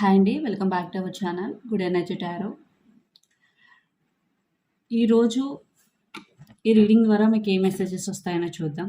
Hi అండి welcome back to our channel good energy tarot. ఈరోజు ఈ రీడింగ్ ద్వారా మీకు ఏ మెసేజెస్ వస్తాయనో చూద్దాం.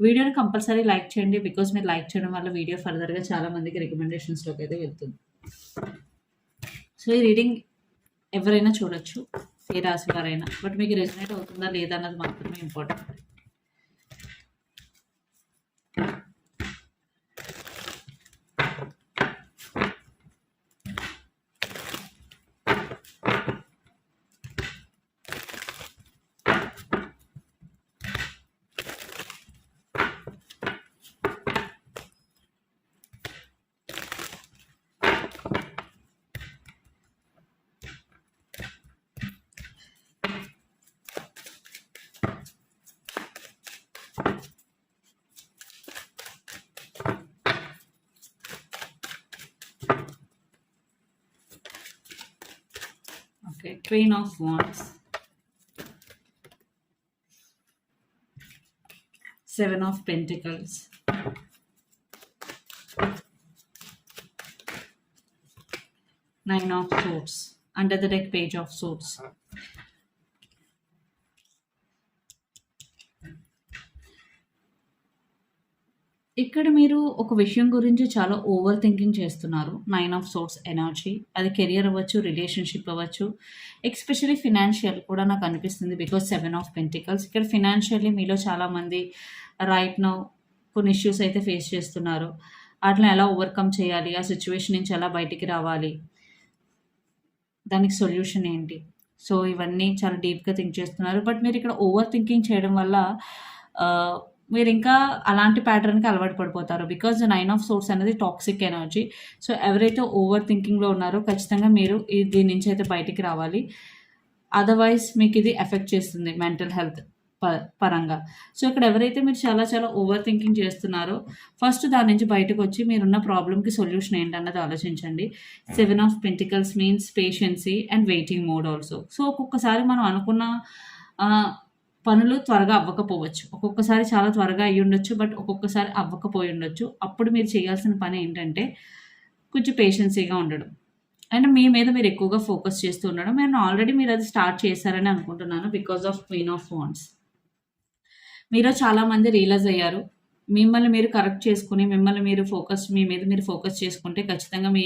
వీడియోని కంపల్సరీ లైక్ చేయండి బికాస్ మీరు లైక్ చేయడం వల్ల వీడియో ఫర్దర్గా చాలా మందికి రికమెండేషన్స్లోకి అయితే వెళ్తుంది. సో ఈ రీడింగ్ ఎవరైనా చూడొచ్చు ఏ రాశి వారైనా. బట్ మీకు రెజినేట్ అవుతుందా లేదా అన్నది మాత్రమే important. Queen of Wands. Seven of Pentacles. Nine of Swords. Under the deck, Page of Swords. ఇక్కడ మీరు ఒక విషయం గురించి చాలా ఓవర్ థింకింగ్ చేస్తున్నారు. నైన్ ఆఫ్ సోర్స్ ఎనర్జీ అది కెరియర్ అవ్వచ్చు రిలేషన్షిప్ అవ్వచ్చు ఎక్స్పెషలీ ఫినాన్షియల్ కూడా నాకు అనిపిస్తుంది బికాస్ సెవెన్ ఆఫ్ పెంటికల్స్ ఇక్కడ ఫినాన్షియల్లీ మీలో చాలామంది రైట్ నౌ కొన్ని ఇష్యూస్ అయితే ఫేస్ చేస్తున్నారు. వాటిని ఎలా ఓవర్కమ్ చేయాలి? ఆ సిచ్యువేషన్ నుంచి ఎలా బయటికి రావాలి? దానికి సొల్యూషన్ ఏంటి? సో ఇవన్నీ చాలా డీప్గా థింక్ చేస్తున్నారు. బట్ మీరు ఇక్కడ ఓవర్ థింకింగ్ చేయడం వల్ల uh, మీరు ఇంకా అలాంటి ప్యాటర్న్కి అలవాటు పడిపోతారు. బికాజ్ నైన్ ఆఫ్ సోర్స్ అనేది టాక్సిక్ ఎనర్జీ. సో ఎవరైతే ఓవర్ థింకింగ్లో ఉన్నారో ఖచ్చితంగా మీరు దీని నుంచి అయితే బయటికి రావాలి. అదర్వైజ్ మీకు ఇది ఎఫెక్ట్ చేస్తుంది మెంటల్ హెల్త్ ప పరంగా. సో ఇక్కడ ఎవరైతే మీరు చాలా చాలా ఓవర్ థింకింగ్ చేస్తున్నారో ఫస్ట్ దాని నుంచి బయటకు వచ్చి మీరున్న ప్రాబ్లమ్కి సొల్యూషన్ ఏంటన్నది ఆలోచించండి. Seven of pentacles means patience and waiting mode also. So ఒక్కొక్కసారి మనం అనుకున్న పనులు త్వరగా అవ్వకపోవచ్చు. ఒక్కొక్కసారి చాలా త్వరగా అయ్యి ఉండొచ్చు బట్ ఒక్కొక్కసారి అవ్వకపోయి ఉండొచ్చు. అప్పుడు మీరు చేయాల్సిన పని ఏంటంటే కొంచెం పేషెన్సీగా ఉండడం. అండ్ మీ మీద మీరు ఎక్కువగా ఫోకస్ చేస్తూ ఉండడం. అండ్ ఆల్రెడీ మీరు అది స్టార్ట్ చేశారని అనుకుంటున్నాను బికాస్ ఆఫ్ క్వీన్ ఆఫ్ ఫోన్స్ మీరు చాలామంది రియలైజ్ అయ్యారు. మిమ్మల్ని మీరు కరెక్ట్ చేసుకుని మిమ్మల్ని మీరు ఫోకస్ మీ మీద మీరు ఫోకస్ చేసుకుంటే ఖచ్చితంగా మీ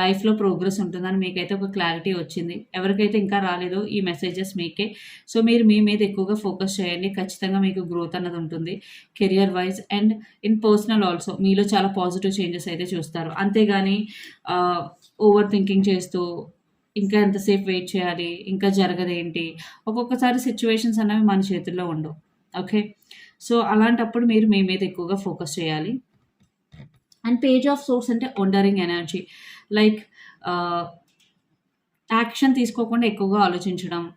లైఫ్లో ప్రోగ్రెస్ ఉంటుందని మీకైతే ఒక క్లారిటీ వచ్చింది. ఎవరికైతే ఇంకా రాలేదో ఈ మెసేజెస్ మీకే. సో మీరు మీ మీద ఎక్కువగా ఫోకస్ చేయండి. ఖచ్చితంగా మీకు గ్రోత్ అన్నది ఉంటుంది. Career wise and in personal also మీలో చాలా పాజిటివ్ చేంజెస్ అయితే చూస్తారు. అంతేగాని ఓవర్ థింకింగ్ చేస్తూ ఇంకా ఎంతసేపు వెయిట్ చేయాలి ఇంకా జరగదేంటి? ఒక్కొక్కసారి సిచ్యువేషన్స్ అనేవి మన చేతుల్లో ఉండవు. ఓకే సో అలాంటప్పుడు మీరు మీ మీద ఎక్కువగా ఫోకస్ చేయాలి. అండ్ పేజ్ ఆఫ్ సోర్స్ అంటే వండరింగ్ ఎనర్జీ లైక్ యాక్షన్ తీసుకోకుండా ఎక్కువగా ఆలోచించడం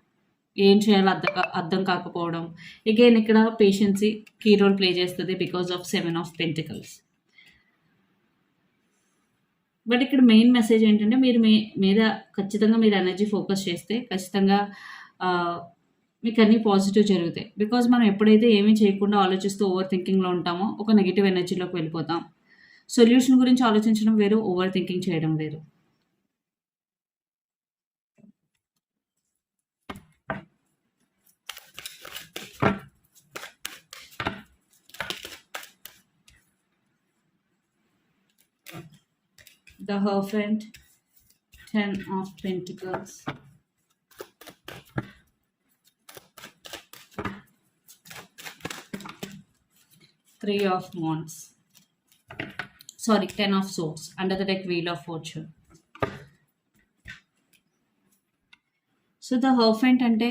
ఏం చేయాలో అర్థం కా- అర్థం కాకపోవడం. అగైన్ ఇక్కడ పేషెన్సీ కీ రోల్ ప్లే చేస్తుంది because of seven of pentacles but ఇక్కడ మెయిన్ మెసేజ్ ఏంటంటే మీరు మీ మీద ఖచ్చితంగా మీరు ఎనర్జీ ఫోకస్ చేస్తే ఖచ్చితంగా uh, మీకు అన్నీ పాజిటివ్ జరుగుతాయి. బికాజ్ మనం ఎప్పుడైతే ఏమీ చేయకుండా ఆలోచిస్తూ ఓవర్ థింకింగ్లో ఉంటామో ఒక నెగిటివ్ ఎనర్జీలోకి వెళ్ళిపోతాం. సొల్యూషన్ గురించి ఆలోచించడం వేరు ఓవర్ థింకింగ్ చేయడం వేరు. The Hierophant, Ten of Pentacles, three of moons sorry ten of swords under the tech wheel of Fortune. So the hierophant అంటే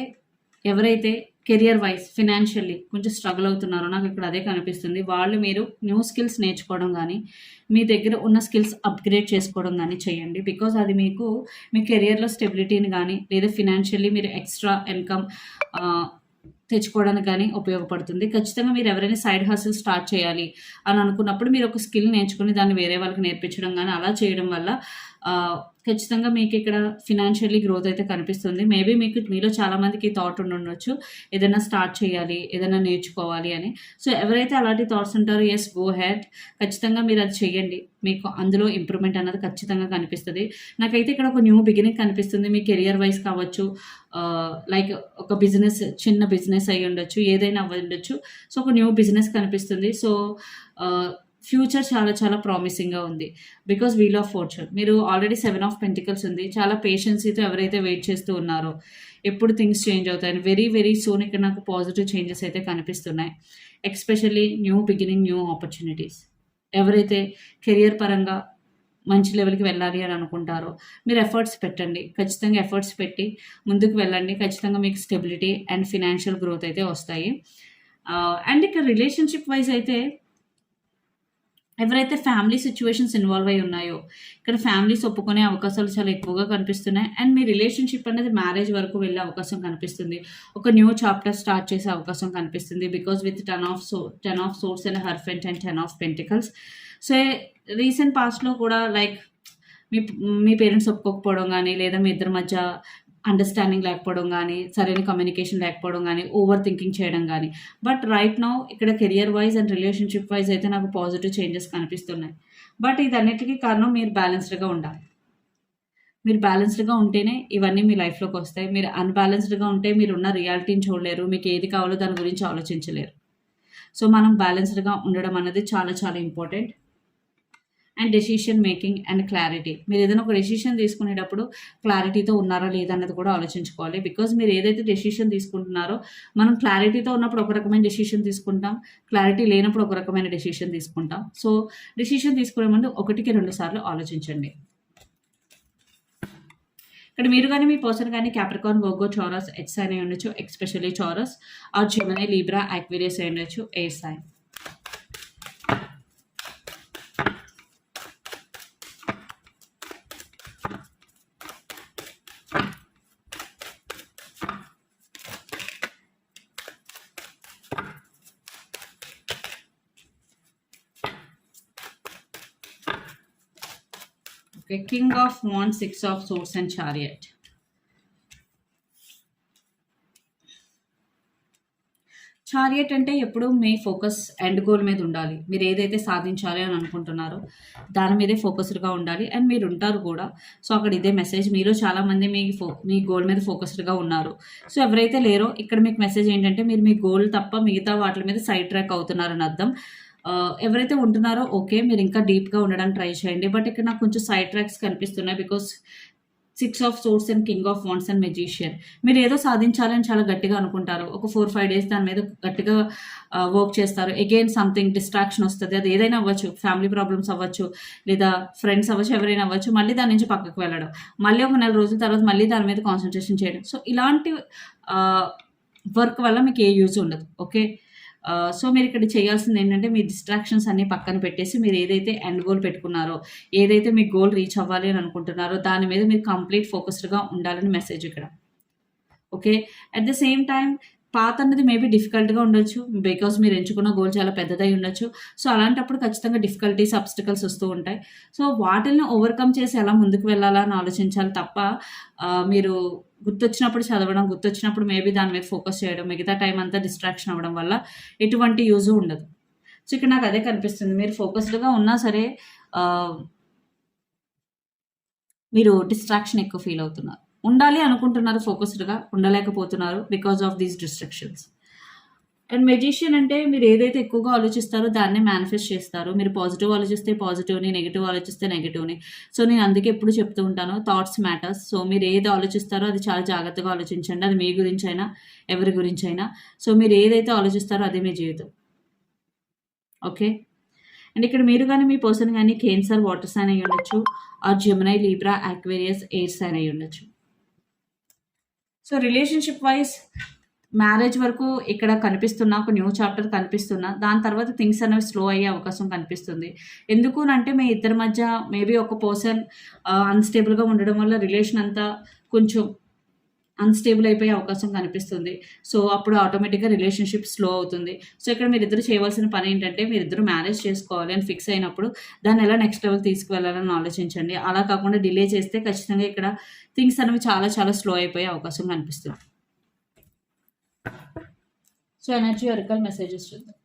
ఎవరైతే కెరియర్ వైజ్ ఫినాన్షియల్లీ కొంచెం స్ట్రగుల్ అవుతున్నారో నాకు ఇక్కడ అదే కనిపిస్తుంది. వాళ్ళు మీరు న్యూ స్కిల్స్ నేర్చుకోవడం కానీ మీ దగ్గర ఉన్న స్కిల్స్ అప్గ్రేడ్ చేసుకోవడం కానీ చేయండి. బికాజ్ అది మీకు మీ కెరియర్లో స్టెబిలిటీని కానీ లేదా ఫినాన్షియల్లీ మీరు ఎక్స్ట్రా ఇన్కమ్ తెచ్చుకోవడానికి కానీ ఉపయోగపడుతుంది. ఖచ్చితంగా మీరు ఎవరైనా సైడ్ హసిల్ స్టార్ట్ చేయాలి అని అనుకున్నప్పుడు మీరు ఒక స్కిల్ నేర్చుకుని దాన్ని వేరే వాళ్ళకి నేర్పించడం కానీ అలా చేయడం వల్ల ఖచ్చితంగా మీకు ఇక్కడ ఫినాన్షియల్లీ గ్రోత్ అయితే కనిపిస్తుంది. మేబీ మీకు మీలో చాలామందికి థాట్ ఉండొచ్చు. ఏదైనా స్టార్ట్ చేయాలి ఏదైనా నేర్చుకోవాలి అని. సో ఎవరైతే అలాంటి థాట్స్ ఉంటారో ఎస్ గో హ్యాట్ ఖచ్చితంగా మీరు అది చేయండి మీకు అందులో ఇంప్రూవ్మెంట్ అన్నది ఖచ్చితంగా కనిపిస్తుంది. నాకైతే ఇక్కడ ఒక న్యూ బిగినింగ్ కనిపిస్తుంది. మీ కెరియర్ వైజ్ కావచ్చు లైక్ ఒక బిజినెస్ చిన్న బిజినెస్ అయి ఉండొచ్చు ఏదైనా అవ్వ ఉండొచ్చు సో ఒక న్యూ బిజినెస్ కనిపిస్తుంది. సో ఫ్యూచర్ చాలా చాలా ప్రామిసింగ్గా ఉంది. బికాస్ వీల్ ఆఫ్ ఫోర్చర్ మీరు ఆల్రెడీ సెవెన్ ఆఫ్ పెంటికల్స్ ఉంది. చాలా పేషెన్సీతో ఎవరైతే వెయిట్ చేస్తూ ఉన్నారో ఎప్పుడు థింగ్స్ చేంజ్ అవుతాయని వెరీ వెరీ సూన్ ఇక్కడ నాకు పాజిటివ్ చేంజెస్ అయితే కనిపిస్తున్నాయి. Especially new beginning new opportunities ఎవరైతే కెరియర్ పరంగా మంచి లెవెల్కి వెళ్ళాలి అని అనుకుంటారో మీరు ఎఫర్ట్స్ పెట్టండి. ఖచ్చితంగా ఎఫర్ట్స్ పెట్టి ముందుకు వెళ్ళండి. ఖచ్చితంగా మీకు స్టెబిలిటీ అండ్ ఫినాన్షియల్ గ్రోత్ అయితే వస్తాయి. Uh, అండ్ ఇక్కడ రిలేషన్షిప్ వైజ్ అయితే ఎవరైతే ఫ్యామిలీ సిచ్యువేషన్స్ ఇన్వాల్వ్ అయి ఉన్నాయో ఇక్కడ ఫ్యామిలీస్ ఒప్పుకునే అవకాశాలు చాలా ఎక్కువగా కనిపిస్తున్నాయి. అండ్ మీ రిలేషన్షిప్ అనేది మ్యారేజ్ వరకు వెళ్ళే అవకాశం కనిపిస్తుంది. ఒక న్యూ చాప్టర్ స్టార్ట్ చేసే అవకాశం కనిపిస్తుంది. Because with ten of so ten of swords and Hierophant and ten of pentacles so recent పాస్ట్లో కూడా లైక్ మీ మీ పేరెంట్స్ ఒప్పుకోకపోవడం కానీ లేదా మీ ఇద్దరి మధ్య అండర్స్టాండింగ్ లేకపోవడం కానీ సరైన కమ్యూనికేషన్ లేకపోవడం కానీ ఓవర్ థింకింగ్ చేయడం కానీ బట్ రైట్ నౌ ఇక్కడ career wise and relationship wise అయితే నాకు పాజిటివ్ చేంజెస్ కనిపిస్తున్నాయి. బట్ ఇదన్నిటికీ కారణం మీరు బ్యాలెన్స్డ్గా ఉండాలి. మీరు బ్యాలెన్స్డ్గా ఉంటేనే ఇవన్నీ మీ లైఫ్లోకి వస్తాయి. మీరు అన్బ్యాలెన్స్డ్గా ఉంటే మీరు ఉన్న రియాలిటీని చూడలేరు. మీకు ఏది కావాలో దాని గురించి ఆలోచించలేరు. సో మనం బ్యాలెన్స్డ్గా ఉండడం అనేది చాలా చాలా important and decision making and clarity మీరు ఏదైనా ఒక డెసిషన్ తీసుకునేటప్పుడు క్లారిటీతో ఉన్నారా లేదా అన్నది కూడా ఆలోచించుకోవాలి. బికాజ్ మీరు ఏదైతే డెసిషన్ తీసుకుంటున్నారో మనం క్లారిటీతో ఉన్నప్పుడు ఒక రకమైన డెసిషన్ తీసుకుంటాం. క్లారిటీ లేనప్పుడు ఒక రకమైన డెసిషన్ తీసుకుంటాం. సో డెసిషన్ తీసుకునే ముందు ఒకటికి రెండు సార్లు ఆలోచించండి. ఇక్కడ మీరు కానీ మీ పర్సన్ కానీ క్యాప్రికాన్ వర్గో చౌరస్ ఎచ్ అని ఉండొచ్చు. Especially Taurus or Gemini Libra Aquarius అయి ఉండొచ్చు. A sign okay king of van six of swords and chariot chariot అంటే ఎప్పుడు మీ ఫోకస్ ఎండ్ గోల్ మీద ఉండాలి. మీరు ఏదైతే సాధించాలి అని అనుకుంటున్నారో దాని మీదే ఫోకస్డ్గా ఉండాలి. అండ్ మీరు ఉంటారు కూడా. సో అక్కడ ఇదే మెసేజ్ మీరు చాలామంది మీ ఫో మీ గోల్ మీద ఫోకస్డ్గా ఉన్నారు. సో ఎవరైతే లేరో ఇక్కడ మీకు మెసేజ్ ఏంటంటే మీరు మీ గోల్ తప్ప మిగతా వాటి మీద సైడ్ ట్రాక్ అవుతున్నారని అర్థం. ఎవరైతే ఉంటున్నారో ఓకే మీరు ఇంకా డీప్గా ఉండడానికి ట్రై చేయండి. బట్ ఇక్కడ నాకు కొంచెం సైడ్ ట్రాక్స్ కనిపిస్తున్నాయి because six of swords and king of wands and magician. మీరు ఏదో సాధించాలని చాలా గట్టిగా అనుకుంటారు. ఒక ఫోర్ ఫైవ్ డేస్ దాని మీద గట్టిగా వర్క్ చేస్తారు. అగైన్ సంథింగ్ డిస్ట్రాక్షన్ వస్తుంది. అది ఏదైనా అవ్వచ్చు. ఫ్యామిలీ ప్రాబ్లమ్స్ అవ్వచ్చు లేదా ఫ్రెండ్స్ అవ్వచ్చు ఎవరైనా అవ్వచ్చు మళ్ళీ దాని నుంచి పక్కకు వెళ్ళడం. మళ్ళీ ఒక నెల రోజుల తర్వాత మళ్ళీ దాని మీద కాన్సన్ట్రేషన్ చేయడం. సో ఇలాంటి వర్క్ వల్ల మీకు ఏ యూజ్ ఉండదు. ఓకే? సో మీరు ఇక్కడ చేయాల్సింది ఏంటంటే మీ డిస్ట్రాక్షన్స్ అన్ని పక్కన పెట్టేసి మీరు ఏదైతే ఎండ్ గోల్ పెట్టుకున్నారో ఏదైతే మీ గోల్ రీచ్ అవ్వాలి అని అనుకుంటున్నారో దాని మీద మీరు కంప్లీట్ ఫోకస్డ్గా ఉండాలని మెసేజ్ ఇక్కడ. Okay at the same time పాత అన్నది మేబీ డిఫికల్ట్గా ఉండొచ్చు బికాస్ మీరు ఎంచుకున్న గోల్ చాలా పెద్దదై ఉండొచ్చు. సో అలాంటప్పుడు ఖచ్చితంగా డిఫికల్టీస్ అబ్స్టికల్స్ వస్తూ ఉంటాయి. సో వాటిని ఓవర్కమ్ చేసి ఎలా ముందుకు వెళ్ళాలని ఆలోచించాలి తప్ప మీరు గుర్తొచ్చినప్పుడు చదవడం గుర్తొచ్చినప్పుడు మేబీ దాని మీద ఫోకస్ చేయడం మిగతా టైం అంతా డిస్ట్రాక్షన్ అవ్వడం వల్ల ఎటువంటి యూజ్ ఉండదు. సో ఇక్కడ నాకు అదే కనిపిస్తుంది. మీరు ఫోకస్డ్గా ఉన్నా సరే మీరు డిస్ట్రాక్షన్ ఎక్కువ ఫీల్ అవుతున్నారు. ఉండాలి అనుకుంటున్నారు ఫోకస్డ్గా ఉండలేకపోతున్నారు because of these distractions and magician అంటే మీరు ఏదైతే ఎక్కువగా ఆలోచిస్తారో దాన్ని మేనిఫెస్ట్ చేస్తారు. మీరు పాజిటివ్ ఆలోచిస్తే పాజిటివ్ని నెగిటివ్ ఆలోచిస్తే నెగిటివ్ని సో నేను అందుకే ఎప్పుడు చెప్తూ ఉంటాను థాట్స్ మ్యాటర్స్ సో మీరు ఏది ఆలోచిస్తారో అది చాలా జాగ్రత్తగా ఆలోచించండి. అది మీ గురించి అయినా ఎవరి గురించి అయినా సో మీరు ఏదైతే ఆలోచిస్తారో అదే మీ జీవితం. ఓకే అండ్ ఇక్కడ మీరు కానీ మీ పర్సన్ కానీ కేన్సర్ వాటర్ సైన్ అయి ఉండొచ్చు ఆ Gemini Libra Aquarius air sign అయి ఉండొచ్చు సో రిలేషన్షిప్ వైజ్ మ్యారేజ్ వరకు ఇక్కడ కనిపిస్తున్న ఒక న్యూ చాప్టర్ కనిపిస్తున్న దాని తర్వాత థింగ్స్ అనేవి స్లో అయ్యే అవకాశం కనిపిస్తుంది. ఎందుకు అంటే మీ ఇద్దరి మధ్య మేబీ ఒక పర్సన్ అన్స్టేబుల్గా ఉండడం వల్ల రిలేషన్ అంతా కొంచెం అన్స్టేబుల్ అయిపోయే అవకాశం కనిపిస్తుంది. సో అప్పుడు ఆటోమేటిక్గా రిలేషన్షిప్ స్లో అవుతుంది. సో ఇక్కడ మీరిద్దరు చేయవలసిన పని ఏంటంటే మీరిద్దరు మ్యారేజ్ చేసుకోవాలి అని ఫిక్స్ అయినప్పుడు దాన్ని ఎలా నెక్స్ట్ లెవెల్ తీసుకువెళ్ళాలని ఆలోచించండి. అలా కాకుండా డిలే చేస్తే ఖచ్చితంగా ఇక్కడ థింగ్స్ అనేవి చాలా చాలా స్లో అయిపోయే అవకాశం కనిపిస్తుంది. సో ఎనర్జీ వరకల్ మెసేజెస్ చూద్దాం.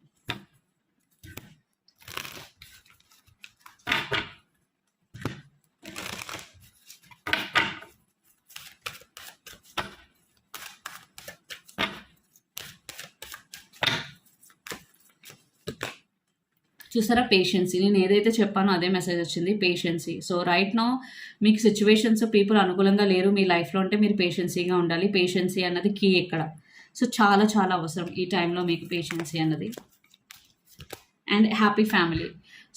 చూసారా? పేషెన్సీ నేను ఏదైతే చెప్పానో అదే మెసేజ్ వచ్చింది పేషెన్సీ సో రైట్ నో మీకు సిచ్యువేషన్స్ పీపుల్ అనుకూలంగా లేరు. మీ లైఫ్లో అంటే మీరు పేషెన్సీగా ఉండాలి. పేషెన్సీ అన్నది కీ ఇక్కడ సో చాలా చాలా అవసరం ఈ టైంలో మీకు పేషెన్సీ అన్నది. అండ్ హ్యాపీ ఫ్యామిలీ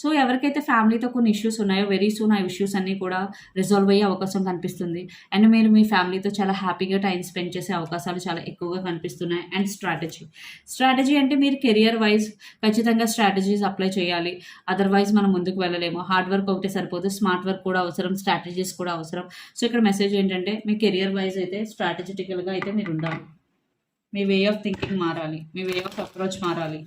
సో ఎవరికైతే ఫ్యామిలీతో కొన్ని ఇష్యూస్ ఉన్నాయో వెరీ సూన్ ఆ ఇష్యూస్ అన్నీ కూడా రిజాల్వ్ అయ్యే అవకాశం కనిపిస్తుంది. అండ్ మీరు మీ ఫ్యామిలీతో చాలా హ్యాపీగా టైం స్పెండ్ చేసే అవకాశాలు చాలా ఎక్కువగా కనిపిస్తున్నాయి. అండ్ స్ట్రాటజీ స్ట్రాటజీ అంటే మీరు కెరియర్ వైజ్ ఖచ్చితంగా స్ట్రాటజీస్ అప్లై చేయాలి. అదర్వైజ్ మనం ముందుకు వెళ్ళలేము. హార్డ్ వర్క్ ఒకటే సరిపోదు. స్మార్ట్ వర్క్ కూడా అవసరం. స్ట్రాటజీస్ కూడా అవసరం. సో ఇక్కడ మెసేజ్ ఏంటంటే మీ కెరియర్ వైజ్ అయితే స్ట్రాటజిటికల్గా అయితే మీరు ఉండాలి. మీ వే ఆఫ్ థింకింగ్ మారాలి. మీ వే ఆఫ్ అప్రోచ్ మారాలి.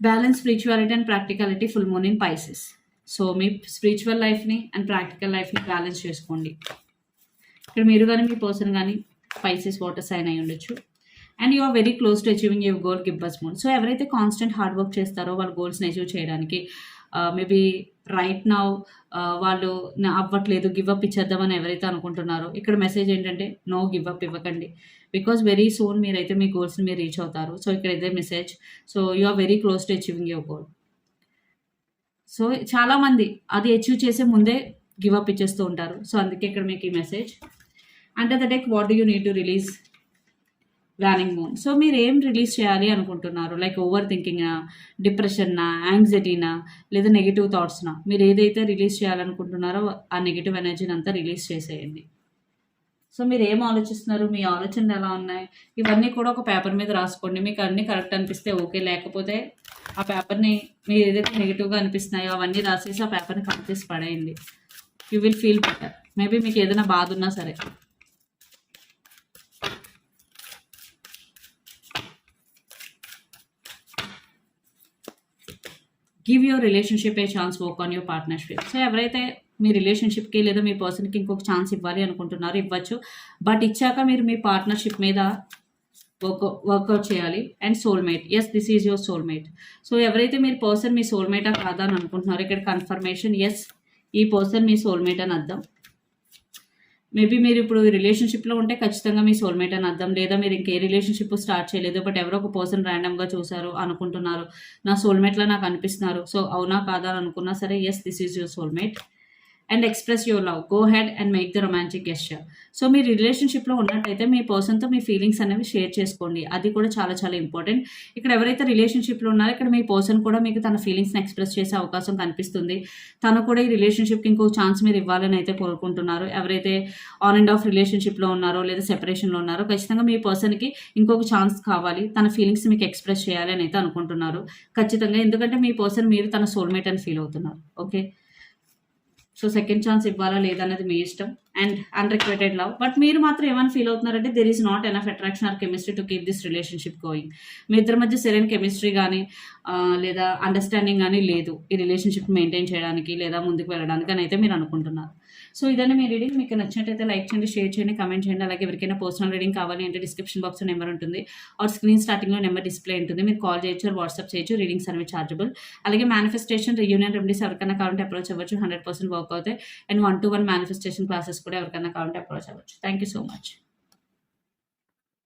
Balance spirituality and practicality full moon in Pisces so me spiritual లైఫ్ని అండ్ ప్రాక్టికల్ లైఫ్ని బ్యాలెన్స్ చేసుకోండి. ఇక్కడ మీరు కానీ మీ పర్సన్ కానీ పైసెస్ వాటర్ సైన్ అయి ఉండొచ్చు. And you are very close to achieving your goal gibbous moon so ఎవరైతే కాన్స్టెంట్ హార్డ్ వర్క్ చేస్తారో వాళ్ళ గోల్స్ని అచీవ్ చేయడానికి మేబీ రైట్ నౌ వాళ్ళు అవ్వట్లేదు గివప్ ఇచ్చేద్దామని ఎవరైతే అనుకుంటున్నారో ఇక్కడ మెసేజ్ ఏంటంటే నో గివప్ ఇవ్వకండి. బికాస్ వెరీ సూన్ మీరైతే మీ గోల్స్ని మీరు రీచ్ అవుతారు. సో ఇక్కడ ఇదే message so you are very close to achieving your goal so చాలామంది అది అచీవ్ చేసే ముందే గివప్ ఇచ్చేస్తూ ఉంటారు. సో అందుకే ఇక్కడ మీకు ఈ మెసేజ్ అంటే the deck what do you need to release waning moon so మీరు ఏం రిలీజ్ చేయాలి అనుకుంటున్నారు? లైక్ ఓవర్ థింకింగ్నా డిప్రెషన్నా యాంగ్జైటీనా లేదా నెగిటివ్ థాట్స్నా మీరు ఏదైతే రిలీజ్ చేయాలనుకుంటున్నారో ఆ నెగిటివ్ ఎనర్జీని అంతా రిలీజ్ చేసేయండి. సో మీరు ఏం ఆలోచిస్తున్నారు? మీ ఆలోచనలు ఎలా ఉన్నాయి? ఇవన్నీ కూడా ఒక పేపర్ మీద రాసుకోండి. మీకు అన్నీ కరెక్ట్ అనిపిస్తే ఓకే లేకపోతే ఆ పేపర్ని మీరు ఏదైతే నెగిటివ్గా అనిపిస్తున్నాయో అవన్నీ రాసేసి ఆ పేపర్ని కట్ చేసి పడేయండి. You will feel better maybe మీకు ఏదైనా బాధ ఉన్నా సరే. Give your relationship a chance work on your partnership. So ఎవరైతే మీ రిలేషన్షిప్కి లేదా మీ పర్సన్కి ఇంకొక ఛాన్స్ ఇవ్వాలి అనుకుంటున్నారో ఇవ్వచ్చు. బట్ ఇచ్చాక మీరు మీ పార్ట్నర్షిప్ మీద వర్క్ వర్కౌట్ చేయాలి. And soulmate. Yes this is your soulmate so ఎవరైతే మీరు పర్సన్ మీ సోల్మేటా కాదా అని అనుకుంటున్నారో ఇక్కడ కన్ఫర్మేషన్ ఎస్ ఈ పర్సన్ మీ సోల్మేట్ అని అర్థం. మేబీ మీరు ఇప్పుడు రిలేషన్షిప్లో ఉంటే ఖచ్చితంగా మీ సోల్మేట్ అని అర్థం. లేదా మీరు ఇంకే రిలేషన్షిప్ స్టార్ట్ చేయలేదు బట్ ఎవరో ఒక పర్సన్ ర్యాండమ్గా చూసారు అనుకుంటున్నారు. నా సోల్మేట్లా నాకు అనిపిస్తున్నారు. సో అవునా కాదా అనుకున్నా సరే yes this is your soulmate and express your love go ahead and make the romantic gesture so మీ రిలేషన్షిప్లో ఉన్నట్టయితే మీ పర్సన్తో మీ ఫీలింగ్స్ అనేవి షేర్ చేసుకోండి. అది కూడా చాలా చాలా ఇంపార్టెంట్ ఇక్కడ ఎవరైతే రిలేషన్షిప్లో ఉన్నారో ఇక్కడ మీ పర్సన్ కూడా మీకు తన ఫీలింగ్స్ని ఎక్స్ప్రెస్ చేసే అవకాశం కనిపిస్తుంది. తను కూడా ఈ రిలేషన్షిప్కి ఇంకో ఛాన్స్ మీరు ఇవ్వాలని అయితే కోరుకుంటున్నారు. ఎవరైతే ఆన్ అండ్ ఆఫ్ రిలేషన్షిప్లో ఉన్నారో లేదా సెపరేషన్లో ఉన్నారో ఖచ్చితంగా మీ పర్సన్కి ఇంకొక ఛాన్స్ కావాలి. తన ఫీలింగ్స్ మీకు ఎక్స్ప్రెస్ చేయాలి అని అయితే అనుకుంటున్నారు. ఖచ్చితంగా. ఎందుకంటే మీ పర్సన్ మీరు తన సోల్మేట్ అని ఫీల్ అవుతున్నారు. ఓకే సో సెకండ్ ఛాన్స్ ఇవ్వాలా లేదా అనేది మీ ఇష్టం. అండ్ అన్రిక్వెటెడ్ లవ్ బట్ మీరు మాత్రం ఏమైనా feel అవుతున్నారంటే there is not enough attraction or chemistry to keep this relationship going మీ ఇద్దరి మధ్య సరైన కెమిస్ట్రీ కానీ లేదా అండర్స్టాండింగ్ కానీ లేదు ఈ రిలేషన్షిప్ మెయింటైన్ చేయడానికి లేదా ముందుకు వెళ్ళడానికి అని అయితే మీరు అనుకుంటున్నారు. సో ఇదని మీ రీడింగ్ మీకు నచ్చినట్టయితే లైక్ చేయండి షేర్ చేయండి కమెంట్ చేయండి. అలాగే ఎవరికైనా పర్సనల్ రీడింగ్ కావాలి అంటే డిస్క్రిప్షన్ బాక్స్లో నెంబర్ ఉంటుంది. ఆర్ స్క్రీన్ స్టార్టింగ్లో నెంబర్ డిస్ప్లే ఉంటుంది. మీరు కాల్ చేయొచ్చు వాట్సాప్ చేయొచ్చు. రీడింగ్స్ అనేవి చార్జబుల్ అలాగే మేనిఫెస్టేషన్ యూనియన్ రెమెడీస్ ఎవరికైనా కావాలంటే అప్రోచ్ అవ్వచ్చు. హండ్రెడ్ పర్సెంట్ వర్క్ అవుతాయి. And one to one manifestation classes కూడా ఎవరికైనా కావాలంటే అప్రోచ్ అవ్వచ్చు. Thank you so much